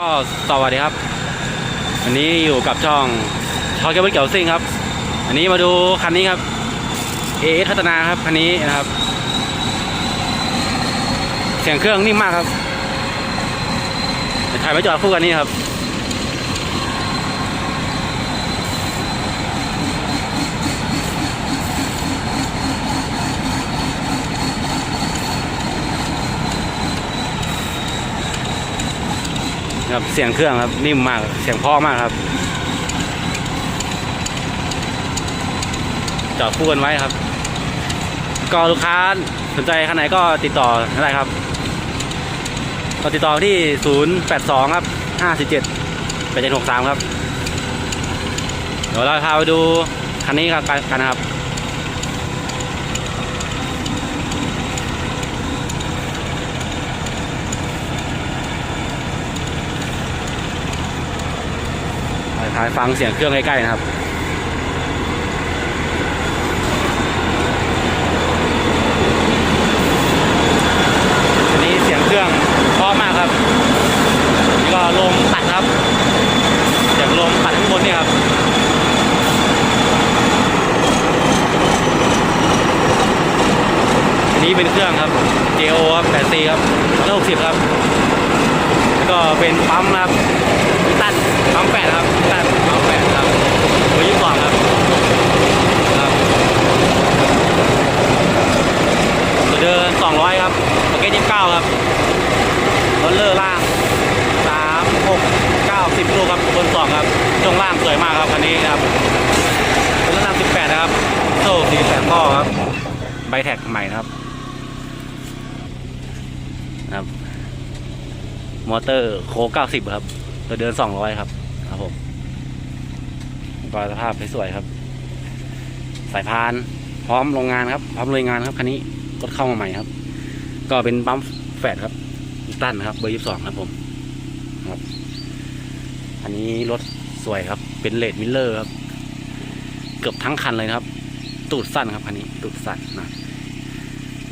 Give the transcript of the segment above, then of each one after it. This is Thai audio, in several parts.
ก็สวัสดีครับวันนี้อยู่กับช่องชอเกมเกี่ยวซิ่งครับ อันนี้มาดูคันนี้ครับเอพัฒนาครับคันนี้นะครับ เสียงเครื่องนิ่มมากครับถ่ายไม่จอดคู่กันนี่ครับ ครับเสียงเครื่องครับนิ่มมากเสียงพราะมากครับจอดคู่กันไว้ครับ ก็ลูกค้าสนใจคันไหนก็ติดต่อได้ครับก็ติดต่อที่ 082 ครับ547 8763 ครับ เดี๋ยวเราพาไปดูคันนี้กันนะครับ ฟังเสียงเครื่องใกล้ๆนะครับอันนี้เสียงเครื่องเพราะมากครับนี่ก็ลมตัดครับเสียงลมตัดข้างบนนี่ครับอันนี้เป็นเครื่องครับ JO ครับ 8C ครับ160ครับแล้วก็เป็นปั๊มครับ อีตันปั๊มแปดครับอีตันปั๊มแปดครับเบอร์ยี่สิบสองครับครับตัวเดินสองร้อยครับโอเคยี่สิบเก้าครับรถเลอร์ล่างสามหกเก้าสิบลูกครับบนสองครับช่วงล่างสวยมากครับคันนี้ครับเป็นรถนำสิบแปดนะครับโซ่สีแสนข้อครับใบแท็กใหม่นะครับนะครับ มอเตอร์โค้เก้าสิบครับ ตัวเดินสองร้อยครับ ครับผมก็สภาพสวยๆครับ สายพาน พร้อมโรงงานครับ พร้อมโรงงานครับคันนี้รถเข้ามาใหม่ครับ ก็เป็นปั๊มแฟดครับตันครับเบอร์ยี่สิบสองครับผมครับ อันนี้รถสวยครับ เป็นเลดมิลเลอร์ครับ เกือบทั้งคันเลยครับ ตูดสั้นครับคันนี้ตูดสั้นนะ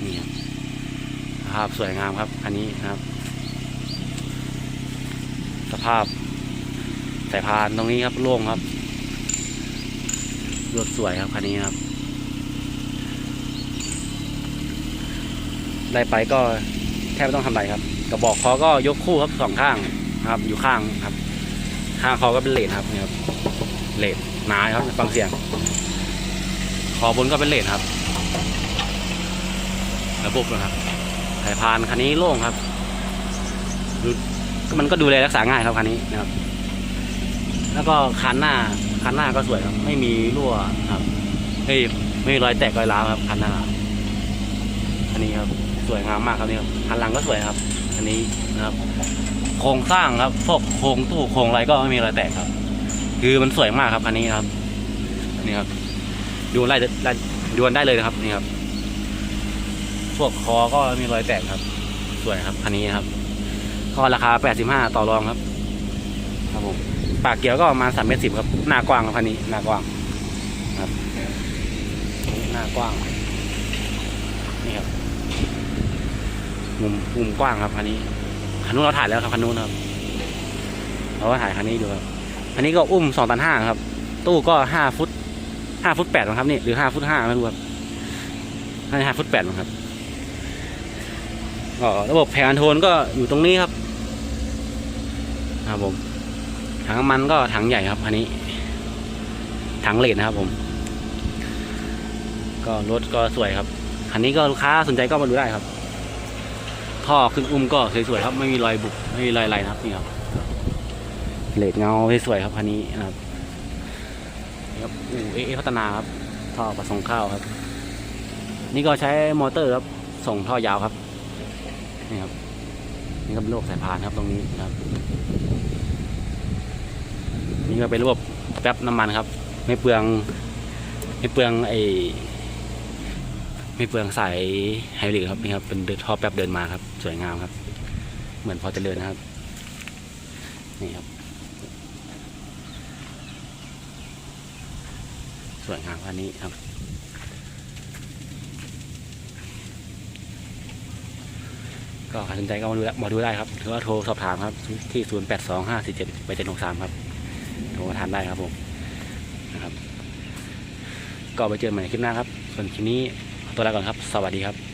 นี่ครับภาพสวยงามครับคันนี้ครับ ภาพสายพานตรงนี้ครับโล่งครับรถสวยครับคันนี้ครับ ได้ไปก็แทบไม่ต้องทำอะไรครับ กระบอกคอก็ยกคู่ครับสองข้างครับ อยู่ข้างครับข้างคอก็เป็นเลนครับนี่ครับเลนหนาครับฟังเสียง คอบนก็เป็นเลนครับระบบนะครับสายพานคันนี้โล่งครับดู มันก็ดูแลรักษาง่ายครับคันนี้นะครับ แล้วก็คันหน้าคันหน้าก็สวยครับ ไม่มีรั่วครับเฮ้ยไม่มีรอยแตกรอยร้าวครับคันหน้าอันนี้ครับสวยงามมากครับนี่ครับคันหลังก็สวยครับ อันนี้นะครับ โครงสร้างครับพวกโครงตู้โครงอะไรก็ไม่มีรอยแตกครับ คือมันสวยมากครับคันนี้ครับ นี่ครับดูได้ด้ดูได้เลยนะครับนี่ครับพวกคอก็มีรอยแตกครับ สวยครับคันนี้ครับ ก็ราคา 85 ต่อรองครับ ครับผมปากเกียวก็ประมาณ3เมตรสิบครับ หน้ากว้างครับคันนี้ หน้ากว้างครับ หน้ากว้าง นี่ครับ มุมมุมกว้างครับคันนี้ คันนู้นเราถ่ายแล้วครับคันนู้นครับ เราก็ถ่ายคันนี้ดูครับ อันนี้ก็อุ้ม2ตันห้าครับ ตู้ก็5ฟุต5ฟุต8นะครับนี่ หรือ5ฟุต5ไม่รู้ครับน่าจะ5ฟุต8มั้งครับก็ระบบแผงอันโทนก็อยู่ตรงนี้ครับ ครับผม ถังมันก็ถังใหญ่ครับอันนี้ ถังเลดนะครับผม ก็รถก็สวยครับคันนี้ก็ลูกค้าสนใจก็มาดูได้ครับ ท่อขึ้นอุ้มก็สวยๆครับ ไม่มีรอยบุบไม่มีรอยอะไรนะครับนี่ครับ เลดเงาสวยๆครับคันนี้นะครับนี่ครับอู่เอเอพัฒนาครับ ท่อประสงข้าวครับ นี่ก็ใช้มอเตอร์ครับ ส่งท่อยาวครับ นี่ครับ นี่ก็เป็นระบสายพานครับตรงนี้ครับ นี่ก็เป็นระบบแป๊บน้ำมันครับ ไม่เปลืองไม่เปลืองไอไม่เปลืองสายไฮดรอลิกครับนี่ครับเป็นท่อแป๊บเดินมาครับ สวยงามครับ เหมือนพอเจริญนะครับ นี่ครับ สวยงามอันนี้ครับ ก็ใครสนใจก็มาดูมาดูได้ครับหรือว่าโทรสอบถามครับที่0 8 2 5 4 7 8 7 6 3ครับโทรมาทานได้ครับผมนะครับ ก็ไปเจอกันใหม่คลิปหน้าครับ ส่วนคลิปนี้ตัวลาก่อนครับ สวัสดีครับ